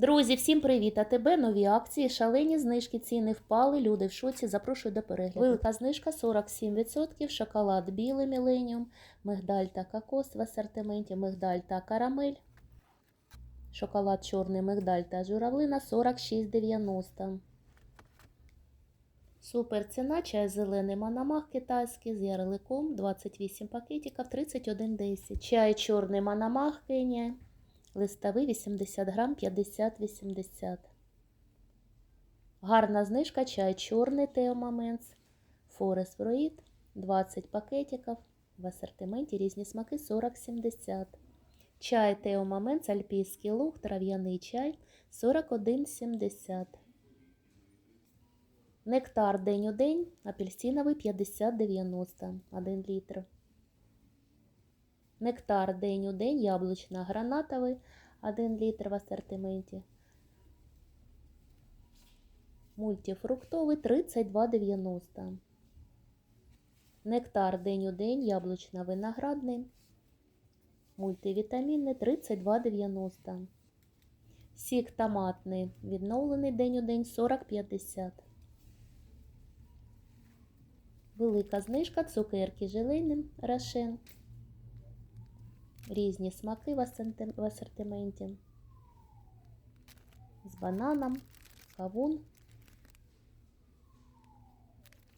Друзі, всім привіт! А тебе нові акції, шалені знижки, ціни впали, люди в шоці, запрошую до перегляду. Велика знижка 47%, шоколад білий міленіум, мигдаль та кокос в асортименті, мигдаль та карамель. Шоколад чорний мигдаль та журавлина 46,90. Супер ціна, чай зелений манамах китайський з ярликом 28 пакетиків 31,10. Чай чорний манамах Кенія. Листовий 80 грам 50-80. Гарна знижка чай чорний Тео Маменс. Форест Фруїт 20 пакетиків. В асортименті різні смаки 40-70. Чай Тео Маменс, альпійський луг, трав'яний чай 41,70. Нектар день у день, апельсиновий 50,90 1 літр. Нектар день у день, яблучно-гранатовий 1 літр в асортименті. Мультифруктовий 32,90. Нектар день у день, яблучно-виноградний. Мультивітамінний 32,90. Сік томатний, відновлений день у день 40,50. Велика знижка цукерки желейним рошен. Різні смаки в асорти- асортименті. З бананом, кавун.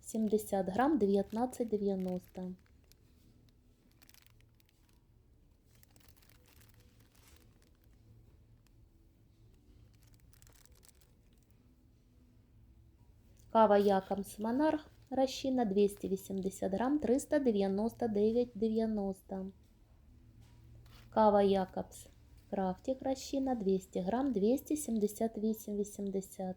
70 грам 19,90. Кава Якомс Монарх Рощина 280 грам 399,90. Кава Якобс Крафтик Рощина 200 грам 278,80.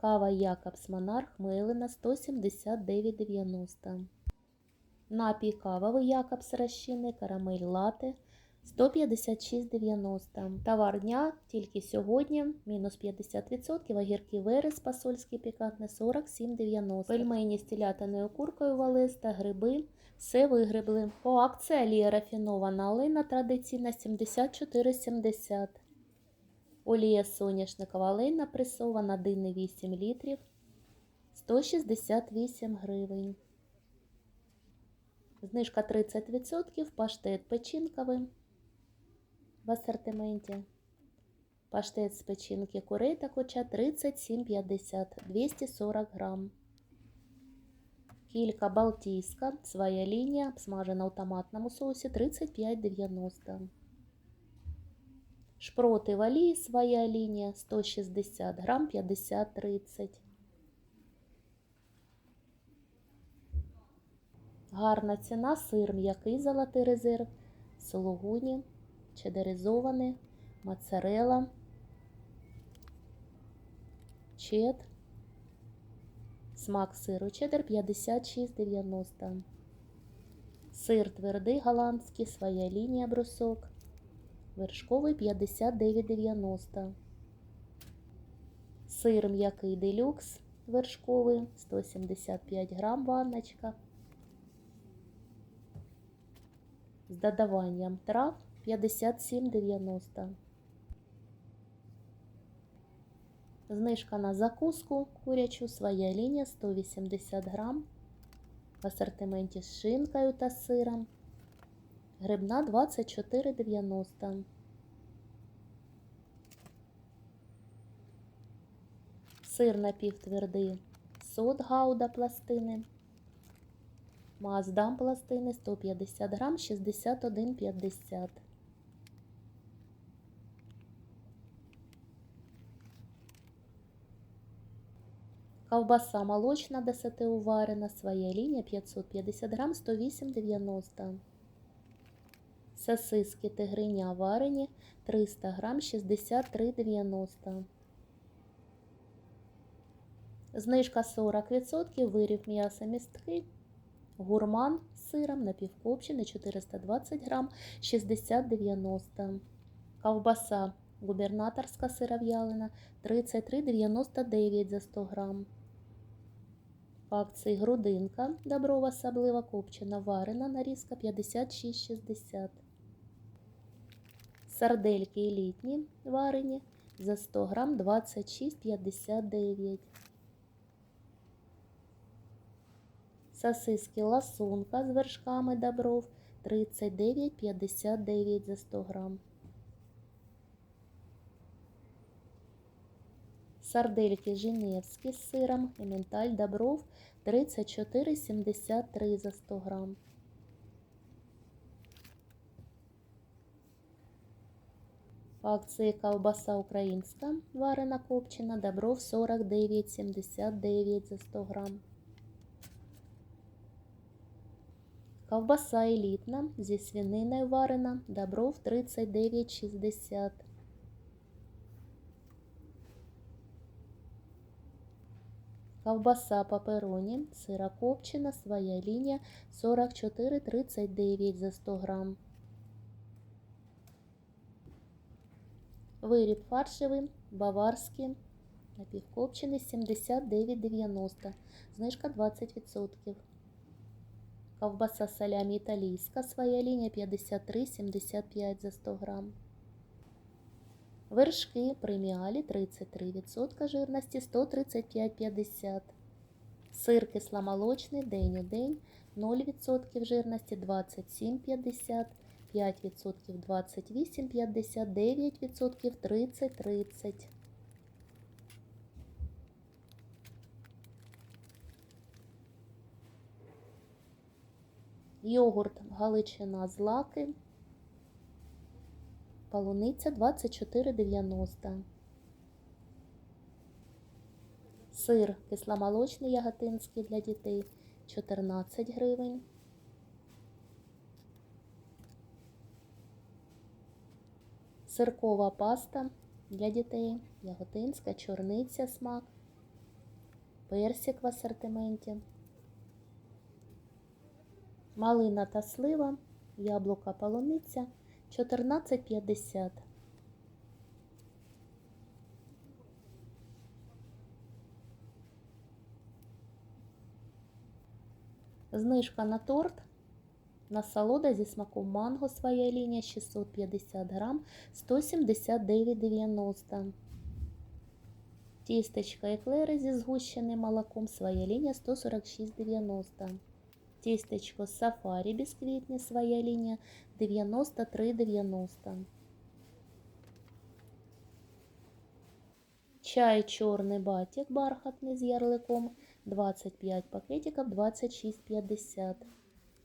Кава Якобс Монарх Мейлина 179,90. Напій кавовий Якобс Рощини Карамель Лате 156,90. Товар дня тільки сьогодні. Мінус 50%. Огірки Верес Посольський пікантний 47,90. Пельмені з телятиною куркою Валес та гриби. Все вигребли. По акції олія рафінована олина традиційна 74,70. Олія соняшникова олейна пресована 1,8 літрів 168 гривень. Знижка 30%, паштет печінковий в асортименті. Паштет з печінки курей та коча 37,50, 240 грам. Кілька балтійська, своя лінія, смажена у томатному соусі 35,90. Шпроти в олії, своя лінія 160 грам 50-30. Гарна ціна. Сир м'який золотий резерв, сулугуні, чедеризований, моцарелла, чед, смак сиру чеддер 56,90. Сир твердий голландський, своя лінія брусок, вершковий 59,90. Сир м'який делюкс вершковий 175 грам ванночка. з додаванням трав 57,90. Знижка на закуску курячу своя лінія 180 грам. В асортименті з шинкою та сиром. Грибна 24,90. Сир напівтвердий сот гауда пластини. Маздам пластини 150 грам 61,50. Ковбаса молочна 10 уварена, своя лінія 550 грам 108,90. Сосиски тигриня варені 300 грам 63,90. Знижка 40%, виріб м'яса містки. Гурман з сиром напівкопчений 420 грам 60,90. Ковбаса губернаторська сиров'ялина 33,99 за 100 грам. По акції грудинка доброва особлива копчена варена нарізка 56,60. Сардельки елітні варені за 100 грам 26,59. Сосиски ласунка з вершками добров 39,59 за 100 грам. Сардельки Женевські з сиром і менталь добров 34,73 за 100 грам. По акції ковбаса українська варена копчена добров 49,79 за 100 грам. Ковбаса елітна зі свининою варена добров 39,60. Ковбаса папероні, сира копчена, своя лінія 44,39 за 100 грам. Виріб фаршевий, баварський, напівкопчений 79,90, знижка 20%. Ковбаса салямі італійська, своя лінія 53,75 за 100 грам. Вершки преміалі 33% жирності 135,50. Сир кисломолочний день у день 0% жирності 27,50. 5% 28,50, 9% 30,30. Йогурт Галичина з лаки. Полуниця 24,90. Сир кисломолочний яготинський для дітей 14 гривень. Сиркова паста для дітей, яготинська, чорниця смак, персик в асортименті, малина та слива, яблука полуниця 14,50. Знижка на торт. Насолода зі смаком манго своя лінія 650 грам 179,90. Тістечка еклери зі згущеним молоком своя лінія 146,90. Тістечко сафарі бісквітні своя лінія 93,90. Чай чорний батік бархатний з ярликом 25 пакетиків 26,50.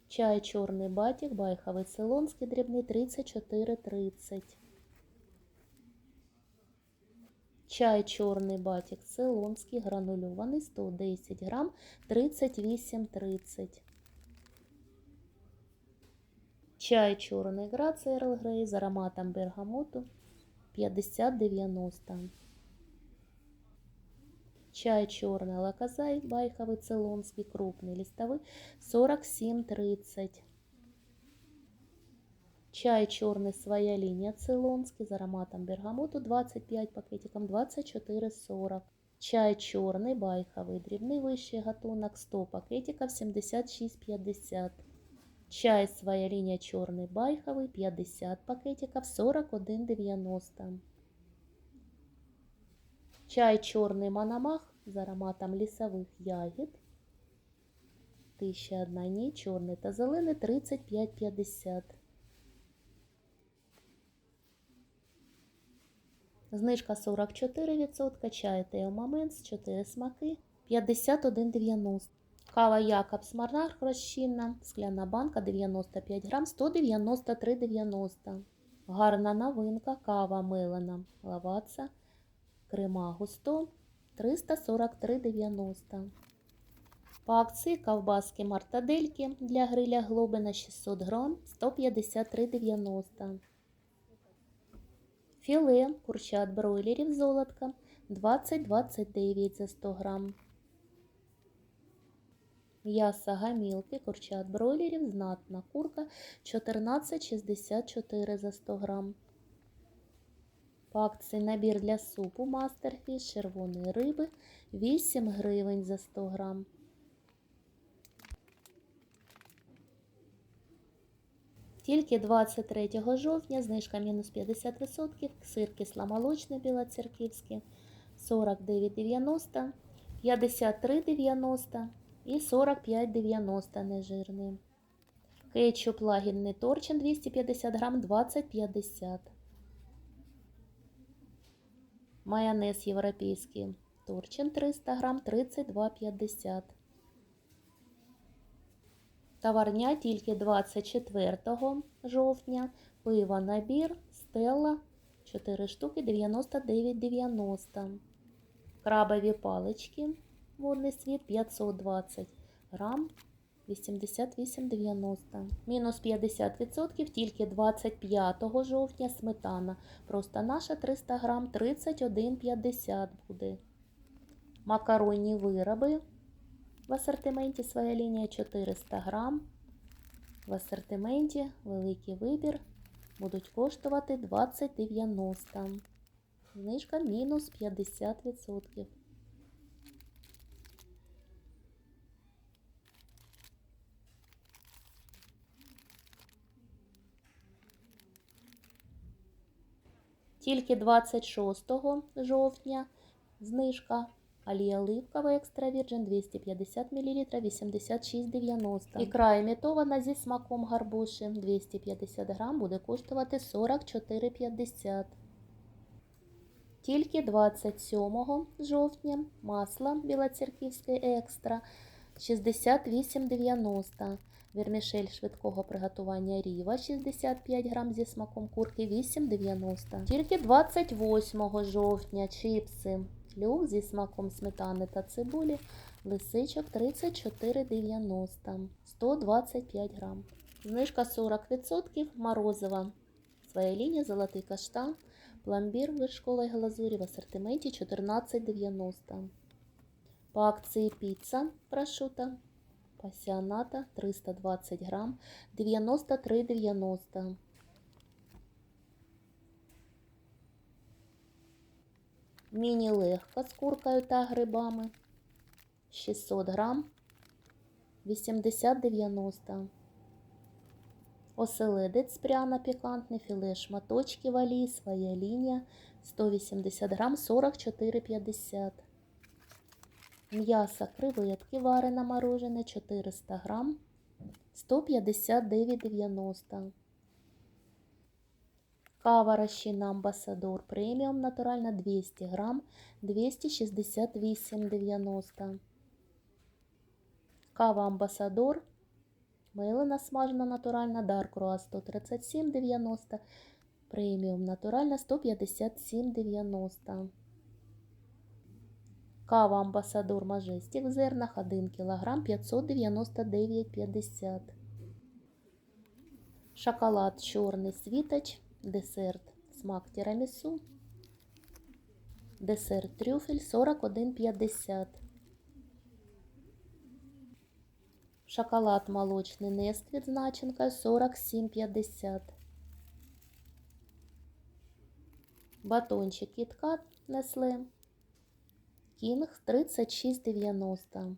Чай чорний батік, байховий цейлонський дрібний 34,30. Чай чорний батік цейлонський гранульований 110 грам 38,30. Чай чорний граций Ерл Грей з ароматом бергамоту 50,90. Чай черный лаказай, байховый цейлонский, крупный, листовый 47,30. Чай черный своя линия цейлонский с ароматом бергамоту 25 пакетиком 24,40. Чай черный байховый, дрібний вищий гатунок 100 пакетиков 76,50. Чай своя линия черный байховый 50 пакетиков 41,90. Чай чорний Манамах з ароматом лісових ягід. 1001 ніч, чорний та зелений 35,50. Знижка 44%, чай Тео Моментс, 4 смаки, 51,90. Кава Якобс Монарх розчинна, скляна банка 95 грам, 193,90. Гарна новинка, кава мелена, лаваца, крема густо, 343,90. По акції ковбаски мартадельки для гриля глобина 600 грам 153,90. Філе курчат бройлерів золотка 20,29 за 100 грам. М'ясо гамілки курчат бройлерів знатна курка 14,64 за 100 грам. По акції набір для супу Мастерфіш червоної риби 8 гривень за 100 грам. Тільки 23 жовтня знижка мінус 50%, сир кисломолочний білоцерківський 49,90, 53,90 і 45,90 нежирний. Кетчуп лагідний торчин 250 грам 20,50. Майонез європейський торчин 300 грам 32,50. Товарня тільки 24 жовтня. Пиво набір Стелла 4 штуки 99,90. Крабові палички. Водний світ 520 грам 88,90. Мінус 50% тільки 25 жовтня сметана. Просто наша 300 грам 31,50 буде. Макаронні вироби. В асортименті своя лінія 400 грам. В асортименті великий вибір. Будуть коштувати 20,90. Знижка мінус 50%. Тільки 26 жовтня знижка Олія оливкова екстра вірджин 250 мл 86,90. Ікра імітована зі смаком гарбуші 250 грам буде коштувати 44,50. Тільки 27 жовтня масло білоцерківське екстра 68,90. Вермішель швидкого приготування ріва 65 грам зі смаком курки 8,90. Тільки 28 жовтня чипси люк зі смаком сметани та цибулі, лисичок 34,90, 125 грам. Знижка 40%, морозива. Своя лінія золотий каштан, пломбір вершкової глазурі в асортименті 14,90. По акції піца прошута пасіоната 320 грам 93,90. Міні-легка з куркою та грибами 600 грам 80,90. Оселедець пряно пікантний, філе шматочки валі, своя лінія 180 грам 44,50. М'ясо креветки варене морожене 400 грам 159,90. Кава розчинна Амбасадор преміум натуральна 200 грам 268,90. Кава Амбасадор милина смажена натуральна Roast 137,90. Преміум натуральна 157,90. Кава Амбасадор Мажестік в зернах 1 кг 599,50. Шоколад чорний світоч десерт смак тірамісу, десерт трюфель 41,50. Шоколад молочний Несквіт з начинкою 47,50. Батончик Кіткат Несле Кінг 36,90.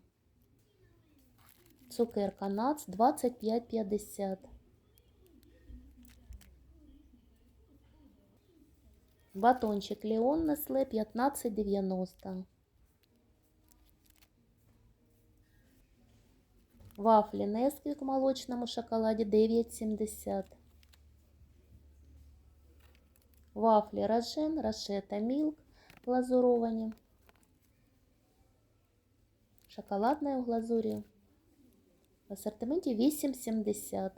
Цукерка Нац 25,50. Батончик Леон Несле 15,90. Вафли Несквик в молочному шоколаде 9,70. Вафли Рошен, Рошета Милк глазуровані. Шоколадною глазур'ю. В ассортименті 8,70.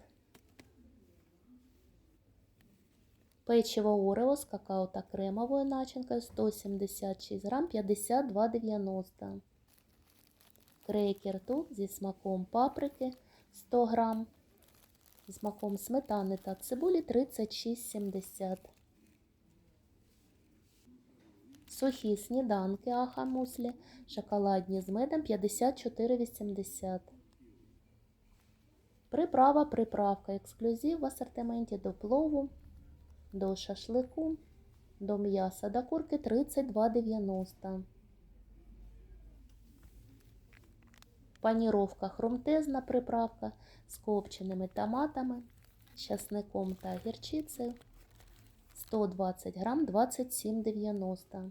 Печиво Орео з какао та кремовою начинкою 176 грам 52,90. Крекер тут зі смаком паприки 100 грам. Смаком сметани та цибулі 36,70. Сухі сніданки аха муслі, шоколадні з медом 54,80. Приправа, приправка, ексклюзив в асортименті до плову до шашлику, до м'яса до курки 32,90. Паніровка хрумтезна приправка з копченими томатами часником та гірчицею. 120 грам 27,90.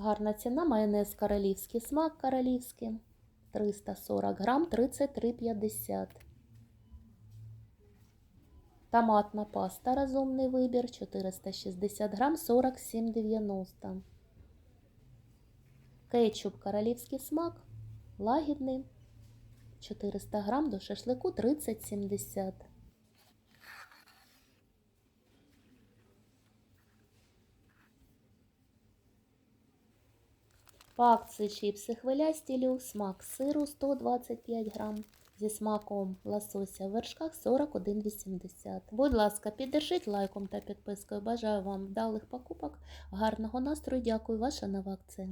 Гарна ціна майонез королівський смак королівський. 340 грам 33,50. Томатна паста розумний вибір 460 грам 47,90. Кетчуп королівський смак лагідний 400 грам до шашлику 30,70. По чіпси хвилясті люкс, смак сиру 125 грам. Зі смаком лосося в вершках 41,80. Будь ласка, піддержіть лайком та підпискою. Бажаю вам вдалих покупок, гарного настрою. Дякую, ваша нова акція.